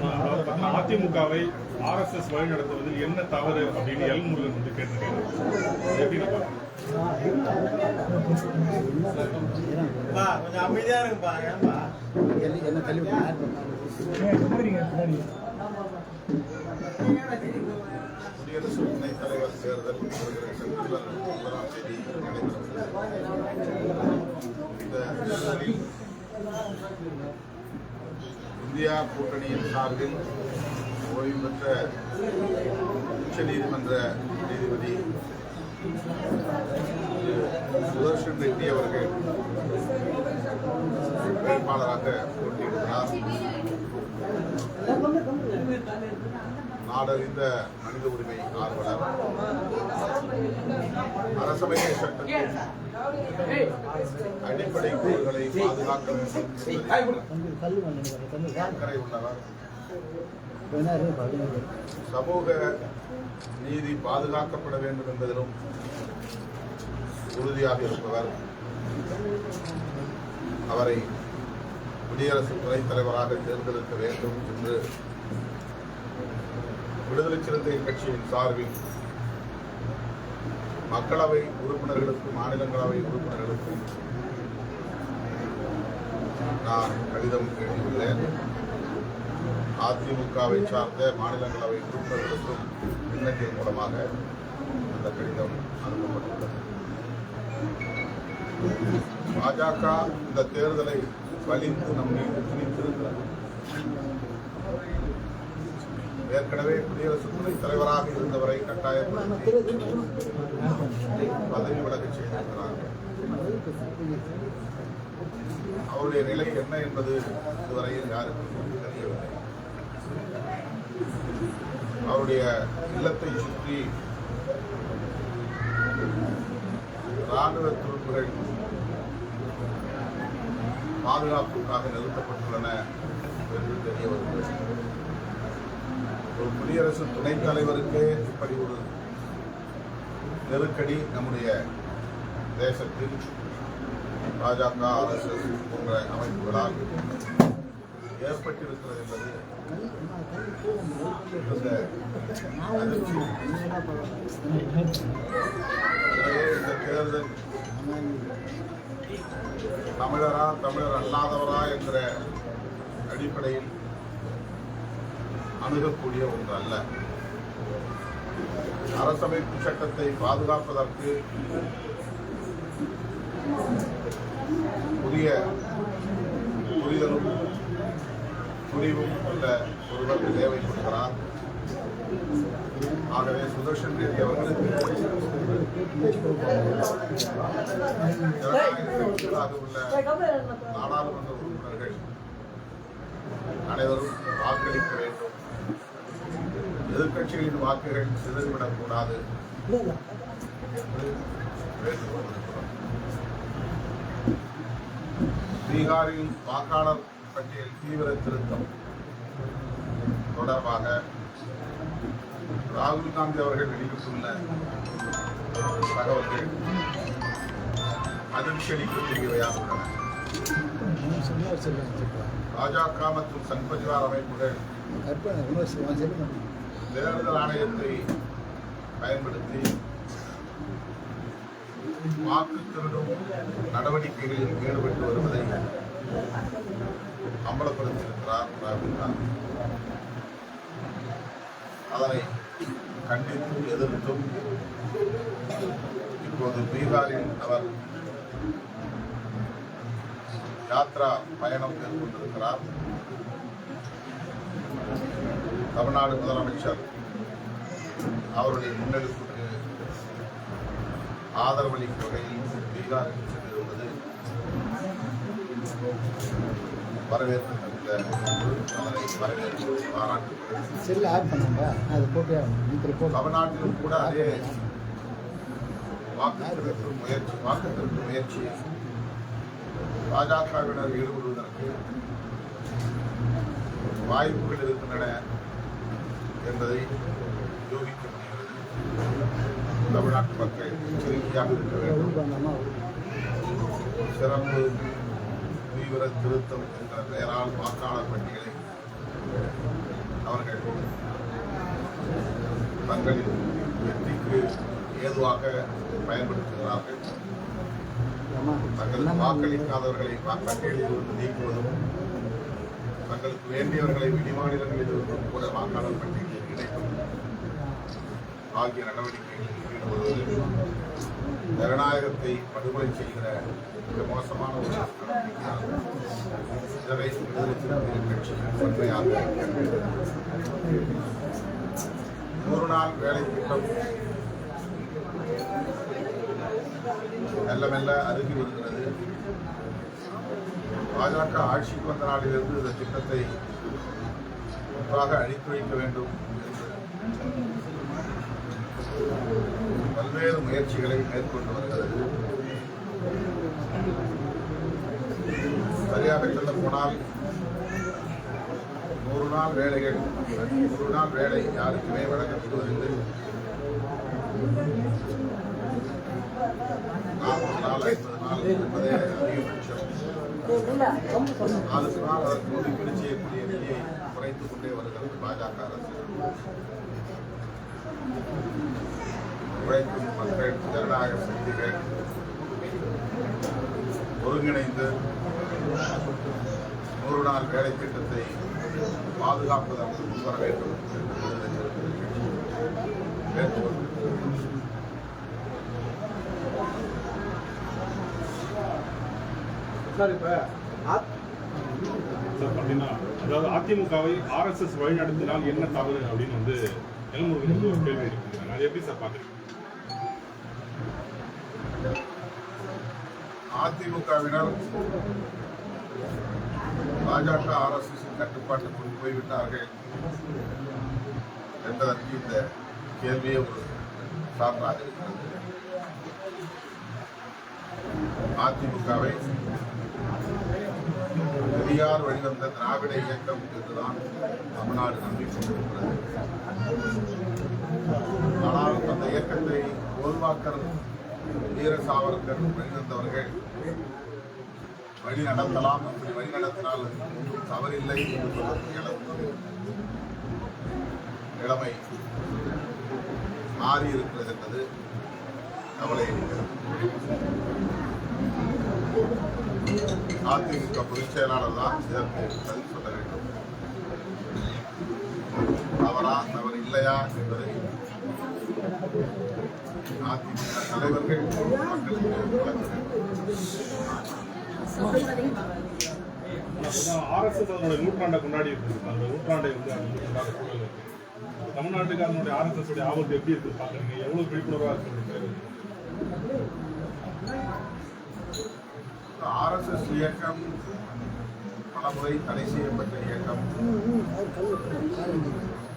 அதிமுகவை ஆர்எஸ்எஸ் வழிநடத்துவதில் என்ன தவறு அப்படின்னு எல் முருகன் வந்து கேட்டிருக்காரு. எப்படி இருப்பாங்க கொஞ்சம் அமைதியா இருக்குப்பா என்ன தள்ளி குடியரசு துணைத் தலைவர் தேர்தல் வருகிற செப்டம்பர் ஒன்பதாம் தேதி நடைபெறுகிறது இந்த தேர்தலில் இந்தியா கூட்டணியின் சார்பில் ஓய்வு பெற்ற உச்சநீதிமன்ற நீதிபதி சுதர்ஷன் ரெட்டி அவர்கள் வேட்பாளராக போட்டியிடுகிறார். நாடறிந்த மனித உரிமை ஆர்வலர் அரசமைப்பு சட்டத்தின் அடிப்படை கூறுகளை பாதுகாக்க வேண்டும் உள்ளவர் சமூக நீதி பாதுகாக்கப்பட வேண்டும் என்பதிலும் உறுதியாக இருப்பவர் அவரை குடியரசு துணைத் தலைவராக தேர்ந்தெடுக்க வேண்டும் என்று விடுதலை சிறுத்தை கட்சியின் சார்பில் மக்களவை உறுப்பினர்களுக்கும் மாநிலங்களவை உறுப்பினர்களுக்கும் நான் கடிதம் எழுதியுள்ளேன். அதிமுகவை சார்ந்த மாநிலங்களவை உறுப்பினர்களுக்கும் மின்னஞ்சல் மூலமாக அந்த கடிதம் அனுப்பப்பட்டுள்ளது. பாஜக இந்த தேர்தலை வலிந்து நம்மை திணித்திருக்கிறது. ஏற்கனவே குடியரசு துணைத் தலைவராக இருந்தவரை கட்டாயப்படுத்தி பதவி விலகச் செய்திருக்கிறார்கள் அவருடைய நிலை என்ன என்பது இதுவரையில் யாருக்கும் தெரியவில்லை. அவருடைய இல்லத்தை சுற்றி இராணுவ துருப்புகள் பாதுகாப்புக்காக நிறுத்தப்பட்டுள்ளன என்று தெரிய வருகிறது ஒரு குடியரசு துணைத் தலைவருக்கே இப்படி ஒரு நெருக்கடி நம்முடைய தேசத்தில் பாஜக ஆர்எஸ்எஸ் போன்ற அமைப்புகளால் ஏற்பட்டிருக்கிறது என்பது இந்த தேர்தல் தமிழரா தமிழர் அல்லாதவரா என்ற அடிப்படையில் அணுகக்கூடிய ஒன்று அல்ல. அரசமைப்பு சட்டத்தை பாதுகாப்பதற்கு புதிய புரிதலும் துணிவும் உள்ள ஒருவர் தேவைப்படுகிறார். ஆகவே சுதர்ஷன் ரெட்டி அவர்களுக்கு ஜனநாயகத்திற்காக உள்ள நாடாளுமன்ற உறுப்பினர்கள் அனைவரும் வாக்களிக்க வேண்டும். எதிர்கட்சிகளின் வாக்குகள் சிதறிவிடக் கூடாது என்று பீகாரில் வாக்காளர் பட்டியல் தீவிர திருத்தம் தொடர்பாக ராகுல் காந்தி அவர்கள் வெளியிட்டுள்ள தகவல்கள் அதிர்ச்சி அளிக்கக்கூடியவையாக உள்ளன. பாஜக மற்றும் சங் பரிவார் அமைப்புகள் தேர்தல் ஆணையத்தை பயன்படுத்தி வாக்கு திருடும் நடவடிக்கைகளில் ஈடுபட்டு வருவதை அம்பலப்படுத்தியிருக்கிறார் ராகுல் அதனை கண்டித்தும் எதிர்த்தும் இப்போது பீகாரில் அவர் யாத்ரா பயணம் மேற்கொண்டிருக்கிறார். தமிழ்நாடு முதலமைச்சர் அவருடைய முன்னெடுப்புக்கு ஆதரவளிக்கும் வகையில் பீகாருக்கு சென்றிருப்பது வரவேற்கத்தக்க ஒன்று. அதனை வரவேற்று பாராட்டுகிறேன். தமிழ்நாட்டிலும் கூட அதே வாக்கு திருத்த முயற்சி வாக்கு முயற்சி பாஜகவினர் ஈடுபடுவதற்கு வாய்ப்புகள் இருக்கின்றன என்பதை யோகிக்க முடிகிறது தமிழ்நாட்டு மக்கள் எச்சரிக்கையாக இருக்க வேண்டும் சிறப்பு தீவிர திருத்தம் என்ற பெயரால் வாக்காளர் பட்டியலை அவர்கள் தங்களின் வெற்றிக்கு ஏதுவாக பயன்படுத்துகிறார்கள் தங்களுக்கு வாக்களிக்காதவர்களை பட்டியலில் இருந்து நீக்குவதும் தங்களுக்கு வேண்டியவர்களை வெளிமாநிலங்களில் இருந்தும் கூட வாக்காளர் பட்டியலில் இணைப்பதும் ஆகிய நடவடிக்கைகளில் ஈடுபடுவது ஜனநாயகத்தை படுகொலை செய்கிற மிக மோசமான ஒரு நடவடிக்கையாகும் இதனை விடுதலை சிறுத்தைகள் கட்சி. நூறு நாள் வேலை திட்டம் மெல்ல மெல்ல அருகி வருகிறது. பாஜக ஆட்சிக்கு வந்த நாளிலிருந்து இந்த திட்டத்தை ஒன்றாக அழித்து வைக்க வேண்டும். பல்வேறு முயற்சிகளை மேற்கொண்டு வருகிறது. சரியாக சொல்ல போனால் நூறு நாள் வேலைகள் நூறு நாள் வேலை. யாருக்குமே வழங்கப்படுவதில்லை நாற்பது நாள் ஐம்பது நாள் என்பதே அதிகபட்சம் நாளுக்கு நாள் அதற்கு ஒதுக்கீடு செய்யக்கூடிய நிதியை குறைத்துக் கொண்டே வருகிறது பாஜக அரசு உழைக்கும் மக்கள் ஜனநாயக சக்திகள் ஒருங்கிணைந்து நூறு நாள் வேலை திட்டத்தை பாதுகாப்பதற்கு முன்வர வேண்டும் என்று விடுதலை சிறுத்தைகள் கட்சி வேண்டுகோள் விடுக்கிறது. சார் இப்போ. சார் அப்படின்னா அதாவது அதிமுகவை ஆர்எஸ்எஸ் வழிநடத்தினால் என்ன தவறு அப்படின்னு வந்து எல்முருகன் வந்து ஒரு கேள்வி இருக்குங்க அது எப்படி சார் பார்க்குறீங்க? அதிமுகவினர் பாஜக ஆர்எஸ்எஸ் கட்டுப்பாட்டுக்குள் போய்விட்டார்கள் என்பதற்கு இந்த கேள்வியே ஒரு சான்றாக இருக்கிறது. அதிமுகவை பெரியார் வழிவந்த திராவிட இயக்கம் என்றுதான் தமிழ்நாடு நம்பிக்கொண்டிருக்கிறது ஆனால் அந்த இயக்கத்தை கோல்வாக்கர் வீர சாவர்கர் வழிவந்தவர்கள் வழி நடத்தலாம் அப்படி வழி நடத்தினால் ஒன்றும் தவறில்லை என்று நிலைமை மாறி இருக்கிறது என்பது கவலை அளிக்கிறது அதிமுக பொதுச் செயலாளர் தான் இதற்கு பதில் சொல்ல வேண்டும். தவறா தவறு இல்லையா என்பதை அதிமுக தலைவர்கள் மக்களுக்கு வழங்க வேண்டும் ஆர்எஸ்எஸ் அதனுடைய நூற்றாண்டை கொண்டாடி இருக்கு அந்த நூற்றாண்டை வந்து அது வந்து தமிழ்நாட்டுக்கு அதனுடைய ஆர்எஸ்எஸ் ஆபத்து எப்படி இருக்கு பாக்குறீங்க? எவ்வளவு விழிப்புணர்வா இருக்கு ஆர்எஸ்எஸ் இயக்கம் பலமுறை தடை செய்யப்பட்ட இயக்கம்.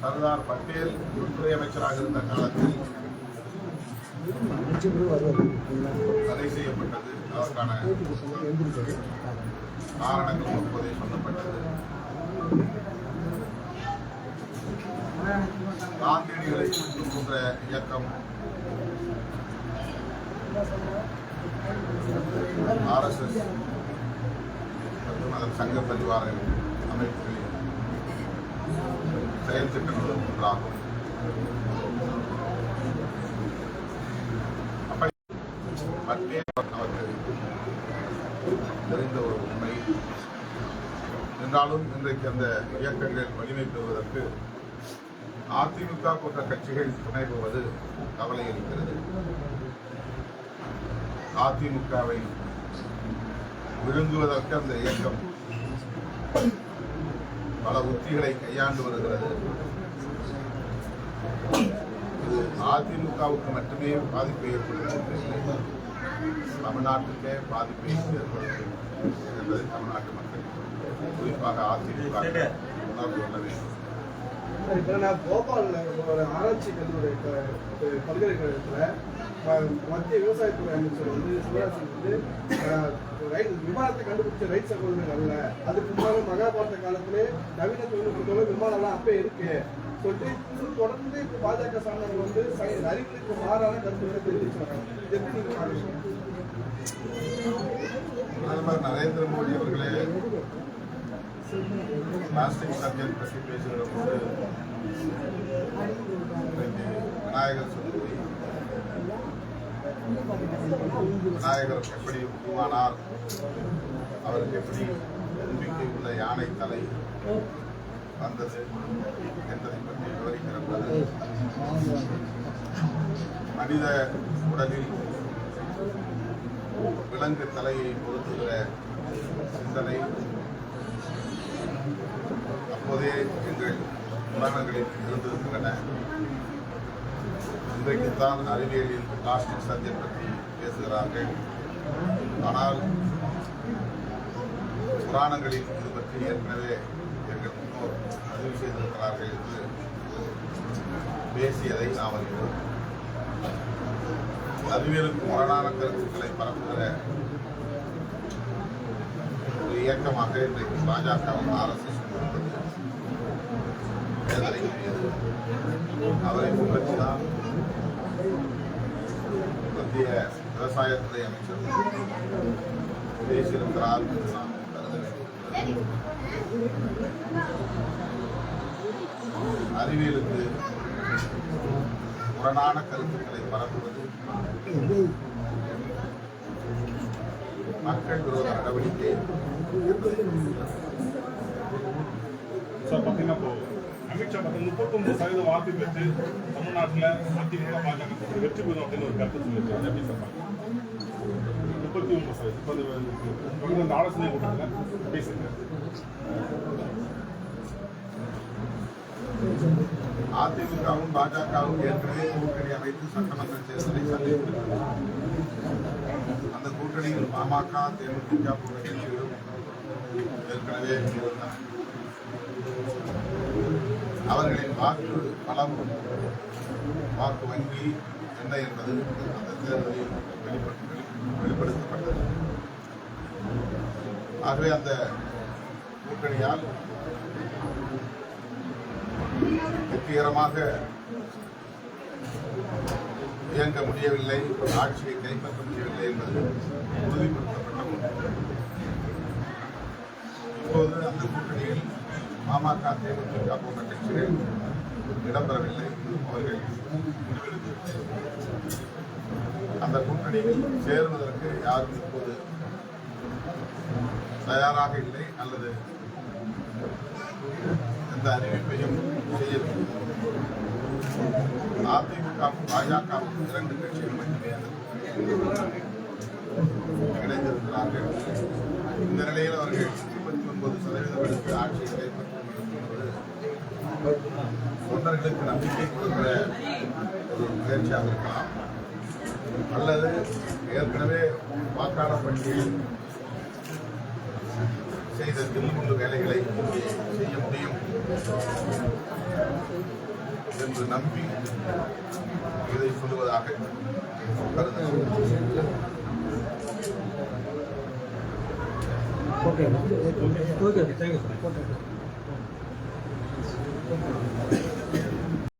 சர்தார் பட்டேல் உள்துறை அமைச்சராக இருந்த காலத்தில் தடை செய்யப்பட்டது. அதற்கான காரணங்கள் அப்போதே சொல்லப்பட்டது. காந்தியடிகளை போன்ற இயக்கம். ஆர்எஸ்எஸ் மற்றும் அதன் சங்க பரிவார அமைப்புகளின் செயல் திட்டங்களும் ஒன்றாகும். அப்ப அவர்கள் தெரிந்த ஒரு உண்மை. என்றாலும் இன்றைக்கு அந்த இயக்கங்கள் வலிமை பெறுவதற்கு அதிமுக போன்ற கட்சிகள் துணை போவது கவலை இருக்கிறது அதிமுகவை விழுங்குவதற்கு அந்த இயக்கம் பல உத்திகளை கையாண்டு வருகிறது. இது அதிமுகவுக்கு மட்டுமே பாதிப்பை ஏற்படுகிறது தமிழ்நாட்டுக்கே பாதிப்பை ஏற்படுகிறது என்பதை தமிழ்நாட்டு மக்கள் குறிப்பாக அதிமுக உணர்ந்து கொள்ள வேண்டும். இப்போ நான் போபால்ல ஒரு ஆராய்ச்சி கல்லூரி பல்கலைக்கழகத்தில் மத்திய விவசாயத்துறை அமைச்சர் வந்து சிவராஜ் சிங் வந்து ரைட் விமானத்தை கண்டுபிடிச்ச ரைட் சகோதரர் அல்ல. அதுக்கு முன்னாடி மகாபாரத காலத்திலே நவீன தொழில்நுட்பத்தோட விமானம்லாம் அப்பே இருக்கு. சொல்லிட்டு இது தொடர்ந்து இப்போ பாஜக சார்ந்தவங்க வந்து சை- மாறான கருத்துக்களை தெரிவிச்சு இது எப்படி நீங்க பிரதமர் நரேந்திர மோடி அவர்களே பிளாஸ்டிக் சர்ஜன் பற்றி பேசுகிற போது விநாயகர் சதுர்த்தி விநாயகர் எப்படி உருவானார் அவருக்கு எப்படி நம்பிக்கை உள்ள யானை தலை வந்தது என்பதை பற்றி விவரிக்கிற போது மனித உடலில் விலங்கு தலையை பொருத்துகிற சிந்தனை அப்போதே எங்கள் இன்றைக்கு தான் இன்றைக்குத்தான் அறிவியலில் பிளாஸ்டிக் சர்ஜன் பற்றி பேசுகிறார்கள். ஆனால் புராணங்களில் இது பற்றி ஏற்கனவே எங்கள் முன்னோர் பதிவு செய்திருக்கிறார்கள் என்று பேசியதை நாம் அறிவோம். அறிவியலுக்கு முரணான கருத்துக்களை பரப்புகிற ஒரு இயக்கமாக இன்றைக்கு பாஜகவும் ஆர்எஸ்எஸ் இருப்பது வேதனைக்குரியது அவரை மத்திய விவசாயத்துறை அமைச்சர் பேசியிருக்கிறார் என்று நாம் கருத வேண்டும் அறிவியலுக்கு முரணான கருத்துக்களை பரப்புவது மக்கள் விரோத நடவடிக்கை என்பதை பார்த்தீங்கன்னா இப்போ அமித்ஷா பார்த்தீங்கன்னா முப்பத்தொன்பது சதவீதம் வாக்கு பெற்று தமிழ்நாட்டில் அதிமுக பாஜக வெற்றி பெறும் அப்படின்னு ஒரு கருத்து சொல்லியிருக்காங்க அதை எப்படி சொல்றாங்க முப்பத்தி ஒன்பது சதவீதம். இப்போ அந்த ஆலோசனை கூட்டத்தில் பேசுங்க. அதிமுகவும் பாஜகவும் ஏற்கனவே கூட்டணி அமைத்து சட்டமன்ற தேர்தலை சந்தித்திருக்கிறது அந்த கூட்டணியில் பாமக தேமுதிக போன்ற கட்சிகளும் ஏற்கனவே இருந்தன. அவர்களின் வாக்கு பலம் வாக்கு வங்கி என்ன என்பது அந்த தேர்தலில் வெளிப்பட்டு வெளிப்படுத்தப்பட்டது. ஆகவே அந்த கூட்டணியால் வெற்றிகரமாக இயங்க முடியவில்லை ஆட்சியை கைப்பற்ற முடியவில்லை என்பது உறுதிப்படுத்த ஒன்று இப்போது அந்த கூட்டணியில் பாமக தேமுதிக போன்ற கட்சிகள் இடம்பெறவில்லை. அவர்கள் அந்த கூட்டணியில் சேருவதற்கு யாரும் இப்போது தயாராக இல்லை அல்லது எந்த அறிவிப்பையும் செய்யவில்லை. அதிமுகவும் பாஜகவும் இரண்டு கட்சிகள் மட்டுமே இணைந்திருக்கிறார்கள். இந்த நிலையில் அவர்கள் இருபத்தி ஒன்பது சதவீதம் எடுத்து ஆட்சியை தொண்டர்களுக்கு நம்பிக்கை கொடுக்கிற ஒரு முயற்சியாக இருக்கலாம். அல்லது ஏற்கனவே வாக்காளர் பட்டியல் செய்த தில்லுமுள்ளு வேலைகளை செய்ய முடியும் என்று நம்பி இதை சொல்லுவதாக கருதுகிறேன்